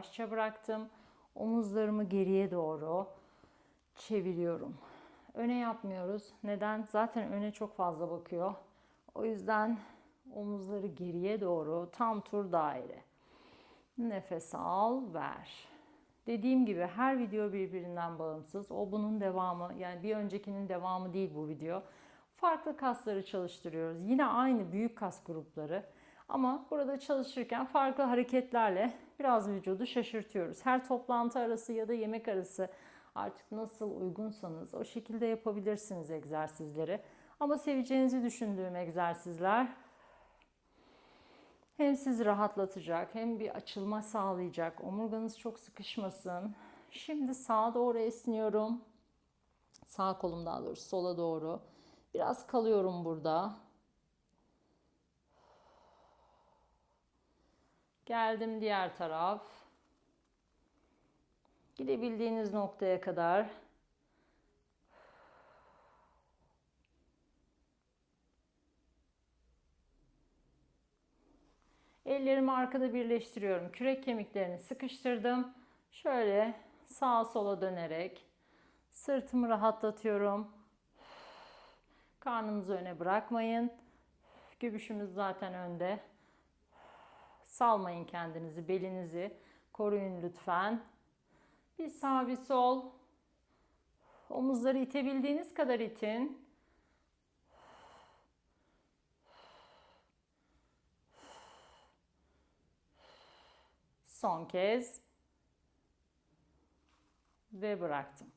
yavaşça bıraktım. Omuzlarımı geriye doğru çeviriyorum. Öne yapmıyoruz. Neden? Zaten öne çok fazla bakıyor. O yüzden omuzları geriye doğru tam tur daire. Nefes al, ver. Dediğim gibi her video birbirinden bağımsız. O bunun devamı. Yani bir öncekinin devamı değil bu video. Farklı kasları çalıştırıyoruz. Yine aynı büyük kas grupları. Ama burada çalışırken farklı hareketlerle biraz vücudu şaşırtıyoruz. Her toplantı arası ya da yemek arası artık nasıl uygunsanız o şekilde yapabilirsiniz egzersizleri. Ama seveceğinizi düşündüğüm egzersizler hem sizi rahatlatacak hem bir açılma sağlayacak. Omurganız çok sıkışmasın. Şimdi sağa doğru esniyorum. Sağ kolum daha doğrusu sola doğru. Biraz kalıyorum burada. Geldim diğer taraf. Gidebildiğiniz noktaya kadar Ellerimi arkada birleştiriyorum. Kürek kemiklerini sıkıştırdım. Şöyle sağa sola dönerek sırtımı rahatlatıyorum. Karnınızı öne bırakmayın. Göbüşümüz zaten önde. Salmayın kendinizi, belinizi koruyun lütfen. Bir sağ bir sol. Omuzları itebildiğiniz kadar itin. Son kez. Ve bıraktım.